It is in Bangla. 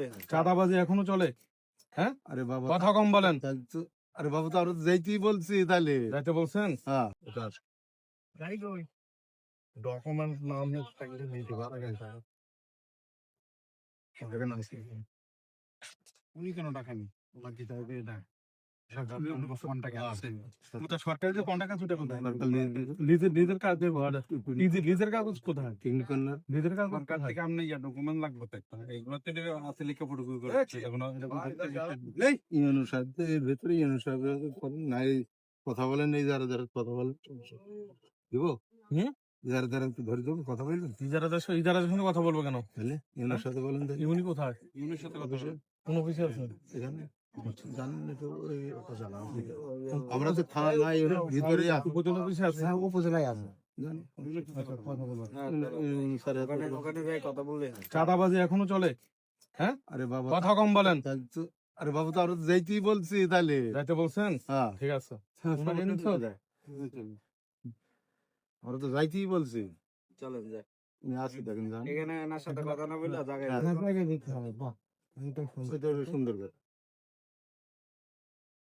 বললে চাঁদাবাজি এখনও চলে? আরে বাবা কথা কম বলেন। আরে বাবা তো আরও যাইতেই বলছি তাহলে। যাইতে বলছেন? হ্যাঁ। ডকুমেন্ট নাম থাকলে নিতে পারা গেছে উনি কেন টাকা নি ওনার এটা সরকারি যে কন্টাক্ট আছে ওটা কোথায়? নিজের নিজের কাজ নিজের নিজের কাগজ কোথায়? নিজের কাগজ থেকে আপনি ইয়া ডকুমেন্ট লাগবে একটা। এইগুলো তো আছে লিখে ফটো করে এগুলো এই ইউনু এর ভেতরে ইউনু সাহেব নাই। কথা বলেন এই যারা যারা কথা বলেন দিব? হুম? যারা যারা ধরে দেবো কথা বলবেন সঙ্গে ইজারাদের সঙ্গে কথা বলব কেন? তাহলে ইউনুর সাথে বলেন ইউনি কোথায় ইউনির সাথে কথা বলে। কোন অফিসে আছে? এখানে। আমরা তো থানা নাই ভিতরে উপজেলা অফিসে আছে। উপজেলায় আছে। চাঁদাবাজি এখনও চলে? আরে বাবা। কথা কম বলেন। আরে বাবা তো আরও যাইতেই বলছি তাহলে যাইতে বলছেন? হ্যাঁ। ঠিক আছে। আমরা তো যাইতেই বলছি। চলেন যাই। উনি আসি দেখেন এখানে সাথে কথা না বললে জায়গায় হ্যাঁ। সুন্দর কথা